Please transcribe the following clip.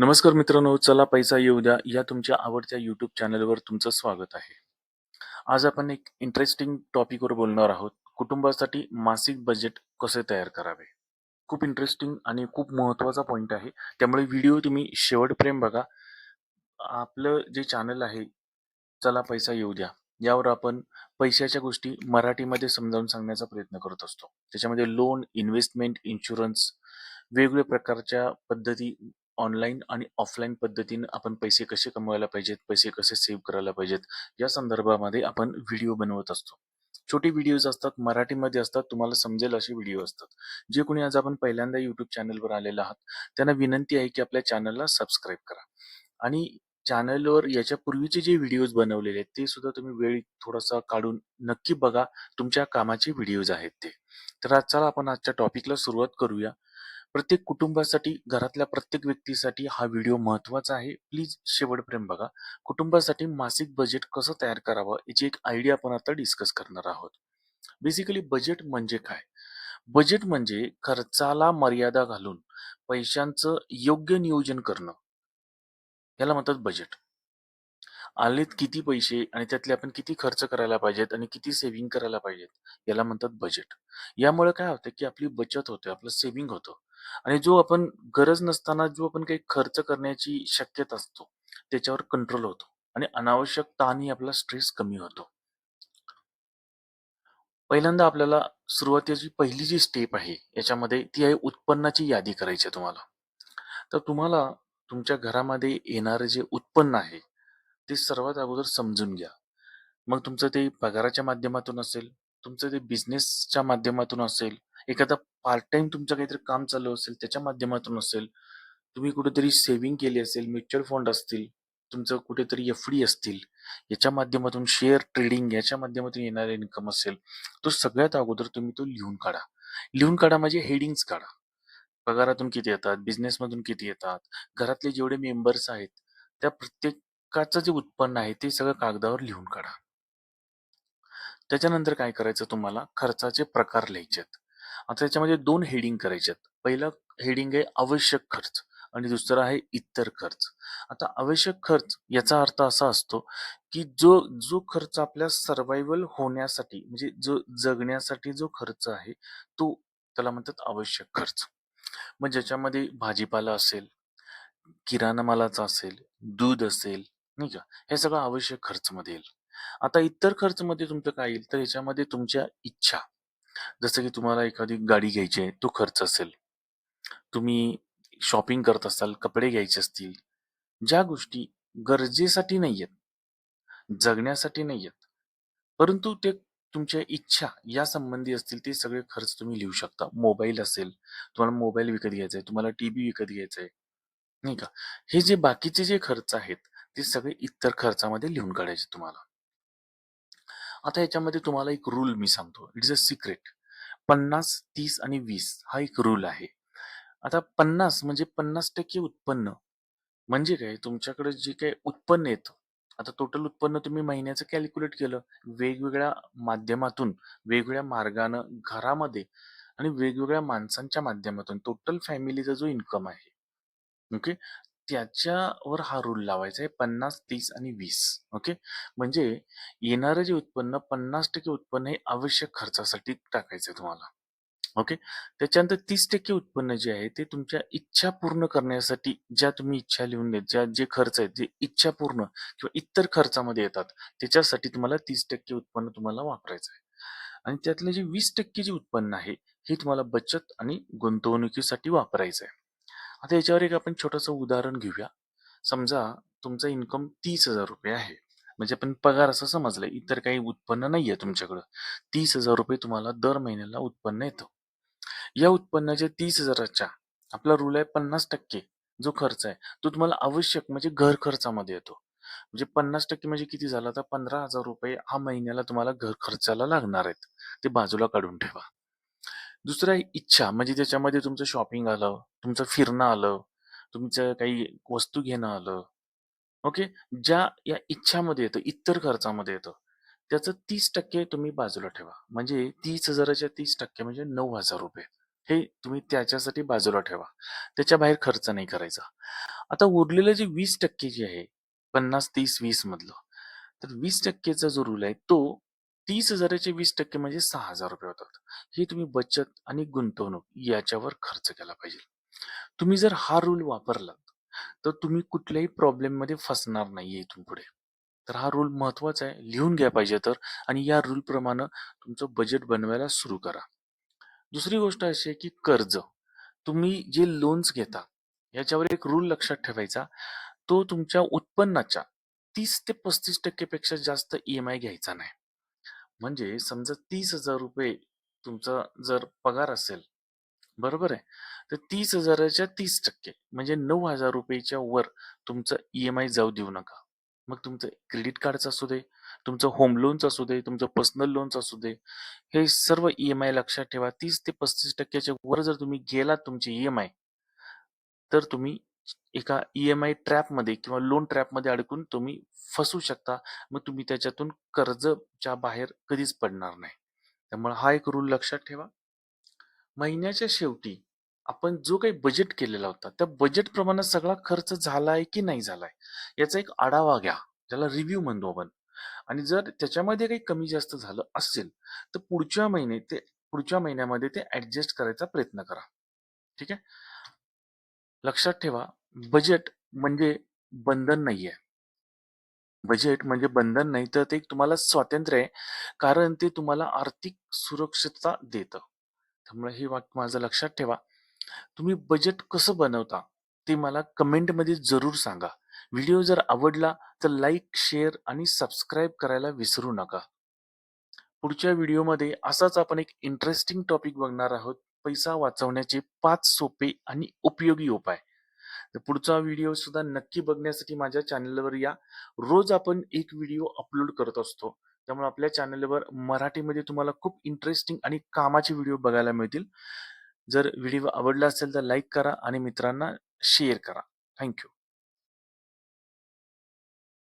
नमस्कार मित्रांनो, चला पैसा येऊ द्या या तुमच्या आवडत्या यूट्यूब चॅनलवर तुमचं स्वागत आहे. आज आपण एक इंटरेस्टिंग टॉपिकवर बोलणार आहोत. कुटुंबासाठी मासिक बजेट कसे तयार करावे? खूप इंटरेस्टिंग आणि खूप महत्त्वाचा पॉईंट आहे. त्यामुळे व्हिडिओ तुम्ही शेवटपर्यंत बघा. आपलं जे चॅनल आहे, चला पैसा येऊ द्या. यावर आपण पैशाच्या गोष्टी मराठीमध्ये समजावून सांगण्याचा प्रयत्न करत असतो. त्याच्यामध्ये लोन, इन्व्हेस्टमेंट, इन्शुरन्स वेगवेगळ्या प्रकारच्या पद्धती ऑनलाईन आणि ऑफलाईन पद्धतीनं आपण पैसे कसे कमवायला पाहिजेत, पैसे कसे सेव्ह करायला पाहिजेत, या संदर्भामध्ये आपण व्हिडिओ बनवत असतो. छोटे व्हिडिओज असतात, मराठीमध्ये असतात, तुम्हाला समजेल असे व्हिडिओ असतात. जे कोणी आज आपण पहिल्यांदा YouTube चॅनलवर आलेला आहात, त्यांना विनंती आहे की आपल्या चॅनलला सबस्क्राईब करा. आणि चॅनलवर याच्या पूर्वीचे जे व्हिडिओज बनवलेले आहेत, ते सुद्धा तुम्ही वेळ थोडासा काढून नक्की बघा. तुमच्या कामाचे व्हिडिओज आहेत ते. तर आज चला आपण आजच्या टॉपिकला सुरुवात करूया. प्रत्येक कुटुंबासाठी, घरातल्या प्रत्येक व्यक्तीसाठी हा व्हिडिओ महत्त्वाचा आहे. प्लीज शेवटपर्यंत बघा. कुटुंबासाठी मासिक बजेट कसं तयार करावं, याची एक आयडिया आपण आता डिस्कस करणार आहोत. बेसिकली बजेट म्हणजे काय? बजेट म्हणजे खर्चाला मर्यादा घालून पैशांचं योग्य नियोजन करणं. याला म्हणतात बजेट. आलेत किती पैसे आणि त्यातले आपण किती खर्च करायला पाहिजेत आणि किती सेव्हिंग करायला पाहिजेत, याला म्हणतात बजेट. यामुळे काय होतं, की आपली बचत होते, आपलं सेव्हिंग होतं आणि जो आपण गरज नसताना जो आपण काही खर्च करण्याची शक्यता असतो, त्याच्यावर कंट्रोल होतो आणि अनावश्यक ताणही आपला स्ट्रेस कमी होतो. पहिल्यांदा आपल्याला सुरुवातीची पहिली जी स्टेप आहे, याच्यामध्ये ती आहे उत्पन्नाची यादी करायची आहे तुम्हाला. तर तुम्हाला तुमच्या घरामध्ये येणारं जे उत्पन्न आहे, ते सर्वात अगोदर समजून घ्या. मग तुमचं ते पगाराच्या माध्यमातून असेल, तुमचं ते बिझनेसच्या माध्यमातून असेल, एखादा पार्ट टाईम तुमचं काहीतरी काम चालू असेल, त्याच्या माध्यमातून असेल, तुम्ही कुठेतरी सेव्हिंग केली असेल, म्युच्युअल फंड असतील, तुमचं कुठेतरी एफ-डी असतील, याच्या माध्यमातून शेअर ट्रेडिंग याच्या माध्यमातून येणारा इन्कम असेल, तो सगळ्यात अगोदर तुम्ही तो लिहून काढा. लिहून काढा म्हणजे हेडिंग्ज काढा. पगारातून किती येतात, बिझनेसमधून किती येतात, घरातले जेवढे मेंबर्स आहेत, त्या प्रत्येकाचं जे उत्पन्न आहे, ते सगळं कागदावर लिहून काढा. त्याच्यानंतर काय करायचं तुम्हाला, खर्चाचे प्रकार लिहायचे आहेत. आता याच्यामध्ये 2 हेडिंग करायचे आहेत. पहिलं हेडिंग आहे आवश्यक खर्च आणि दुसरं आहे इतर खर्च. आता आवश्यक खर्च याचा अर्थ असा असतो, की जो जो खर्च आपल्या सर्व्हायव्हल होण्यासाठी म्हणजे जो जगण्यासाठी जो खर्च आहे, तो त्याला म्हणतात आवश्यक खर्च. मग ज्याच्यामध्ये भाजीपाला असेल, किराणा मालाचा असेल, दूध असेल, नाही का? हे सगळं आवश्यक खर्चमध्ये येईल. आता इतर खर्चमध्ये तुमचं काय येईल, तर याच्यामध्ये तुमच्या इच्छा, जसं की तुम्हाला एखादी गाडी घ्यायची आहे, तो खर्च असेल. तुम्ही शॉपिंग करत असाल, कपडे घ्यायचे असतील, ज्या गोष्टी गरजेसाठी नाहीयेत, जगण्यासाठी नाहीयेत, परंतु ते तुमच्या इच्छा या संबंधी असतील, ते सगळे खर्च तुम्ही लिहू शकता. मोबाईल असेल, तुम्हाला मोबाईल विकत घ्यायचा आहे, तुम्हाला टीव्ही विकत घ्यायचा आहे, नाही का? हे जे बाकीचे जे खर्च आहेत, ते सगळे इतर खर्चामध्ये लिहून काढायचे तुम्हाला. आता याच्यामध्ये तुम्हाला एक रूल मी सांगतो. It is a secret. 50, 30 आणि वीस हा एक रूल आहे. आता 50 म्हणजे 50% उत्पन्न. म्हणजे काय, तुमच्याकडे जे काही उत्पन्न येतं, आता टोटल उत्पन्न तुम्ही महिन्याचं कॅल्क्युलेट केलं, वेगवेगळ्या माध्यमातून, वेगवेगळ्या मार्गानं, घरामध्ये आणि वेगवेगळ्या माणसांच्या माध्यमातून टोटल फॅमिलीचा जो इन्कम आहे, ओके? त्याच्यावर हा रूल लावायचा आहे 50, 30 आणि 20 ओके? म्हणजे येणारं जे उत्पन्न 50% उत्पन्न हे आवश्यक खर्चासाठी टाकायचं आहे तुम्हाला. ओके? त्याच्यानंतर 30% उत्पन्न जे आहे, ते तुमच्या इच्छा पूर्ण करण्यासाठी ज्या तुम्ही इच्छा लिहून देत ज्या जे खर्च आहेत, जे इच्छा पूर्ण किंवा इतर खर्चामध्ये येतात, त्याच्यासाठी तुम्हाला 30% उत्पन्न तुम्हाला वापरायचं आहे. आणि त्यातलं जे 20% जे उत्पन्न आहे, हे तुम्हाला बचत आणि गुंतवणुकीसाठी वापरायचं आहे. आता याच्यावर एक आपण छोटंसं उदाहरण घेऊया. समजा तुमचा इन्कम ₹30,000 आहे. म्हणजे आपण पगार असं समजलं, इतर काही उत्पन्न नाहीये तुमच्याकडं. ₹30,000 तुम्हाला दर महिन्याला उत्पन्न येतं. या उत्पन्नाच्या 30,000च्या आपला रूल आहे 50% जो खर्च आहे, तो तुम्हाला आवश्यक म्हणजे घर खर्चामध्ये येतो. म्हणजे 50% म्हणजे किती झाला तर ₹15,000 हा महिन्याला तुम्हाला घर खर्चाला लागणार आहेत. ते बाजूला काढून ठेवा. दुसरं आहे इच्छा, म्हणजे त्याच्यामध्ये तुमचं शॉपिंग आलं, तुमचं फिरणं आलं, तुमचं काही वस्तू घेणं आलं, ओके? ज्या या इच्छामध्ये येतं, इतर खर्चामध्ये येतं, त्याचं 30% तुम्ही बाजूला ठेवा. म्हणजे 30,000च्या 30% म्हणजे ₹9,000 हे तुम्ही त्याच्यासाठी बाजूला ठेवा. त्याच्या बाहेर खर्च नाही करायचा. आता उरलेलं जे 20% जे आहे 50, 30, 20 मधलं, तर 20% जो रूल आहे तो तीस हजाराचे वीस टक्के म्हणजे ₹6,000 होतात. हे तुम्ही बचत आणि गुंतवणूक याच्यावर खर्च केला पाहिजे. तुम्ही जर हा रूल वापरला तर तुम्ही कुठल्याही प्रॉब्लेममध्ये फसणार नाहीये इथून पुढे. तर हा रूल महत्त्वाचा आहे. लिहून घ्या पाहिजे तर आणि या रूलप्रमाणे तुमचं बजेट बनवायला सुरू करा. दुसरी गोष्ट अशी आहे की कर्ज. तुम्ही जे लोन्स घेता, याच्यावर एक रूल लक्षात ठेवायचा. तो तुमच्या उत्पन्नाच्या तीस ते पस्तीस टक्केपेक्षा जास्त ई-एम-आय घ्यायचा नाही. म्हणजे समजा ₹30,000 तुमचा जर पगार असेल, बरोबर आहे? तर 30,000च्या 30% म्हणजे ₹9,000 च्या वर तुमचं ई-एम-आय जाऊ देऊ नका. मग तुमचं क्रेडिट कार्डचं असू दे, तुमचं होम लोनचं असू दे, तुमचं पर्सनल लोनचं असू दे, हे सर्व ई-एम-आय लक्षात ठेवा. 30 ते 35% च्या वर जर तुम्ही गेलात तुमची ई-एम-आय तर तुम्ही एका ई-एम-आय ट्रॅपमध्ये किंवा लोन ट्रॅपमध्ये अडकून तुम्ही फसू शकता. मग तुम्ही त्याच्यातून कर्जच्या बाहेर कधीच पडणार नाही. त्यामुळे हा एक रूल लक्षात ठेवा. महिन्याच्या शेवटी आपण जो काही बजेट केलेला होता, त्या बजेटप्रमाणे सगळा खर्च झालाय की नाही झालाय, याचा एक आढावा घ्या. ज्याला रिव्ह्यू म्हणतो आपण. आणि जर त्याच्यामध्ये काही कमी जास्त झालं असेल, तर पुढच्या महिने ते पुढच्या महिन्यामध्ये ते ॲडजस्ट करायचा प्रयत्न करा. ठीक आहे? लक्षात ठेवा, बजेट म्हणजे बंधन नाहीये. बजेट म्हणजे बंधन नाही, तर ते तुम्हाला स्वातंत्र्य आहे. कारण ते तुम्हाला आर्थिक सुरक्षितता देतं. त्यामुळे हे वाक्य माझं लक्षात ठेवा. तुम्ही बजेट कसं बनवता, ते मला कमेंटमध्ये जरूर सांगा. व्हिडिओ जर आवडला तर लाईक, शेअर आणि सबस्क्राईब करायला विसरू नका. पुढच्या व्हिडिओमध्ये असाच आपण एक इंटरेस्टिंग टॉपिक बघणार आहोत. पैसा वाचवण्याचे 5 सोपे आणि उपयोगी उपाय. तर पुढचा व्हिडिओ सुद्धा नक्की बघण्यासाठी माझ्या चॅनलवर या. रोज आपण एक व्हिडिओ अपलोड करत असतो. त्यामुळे आपल्या चॅनलवर मराठीमध्ये तुम्हाला खूप इंटरेस्टिंग आणि कामाचे व्हिडिओ बघायला मिळतील. जर व्हिडिओ आवडला असेल तर लाईक करा आणि मित्रांना शेअर करा. थँक्यू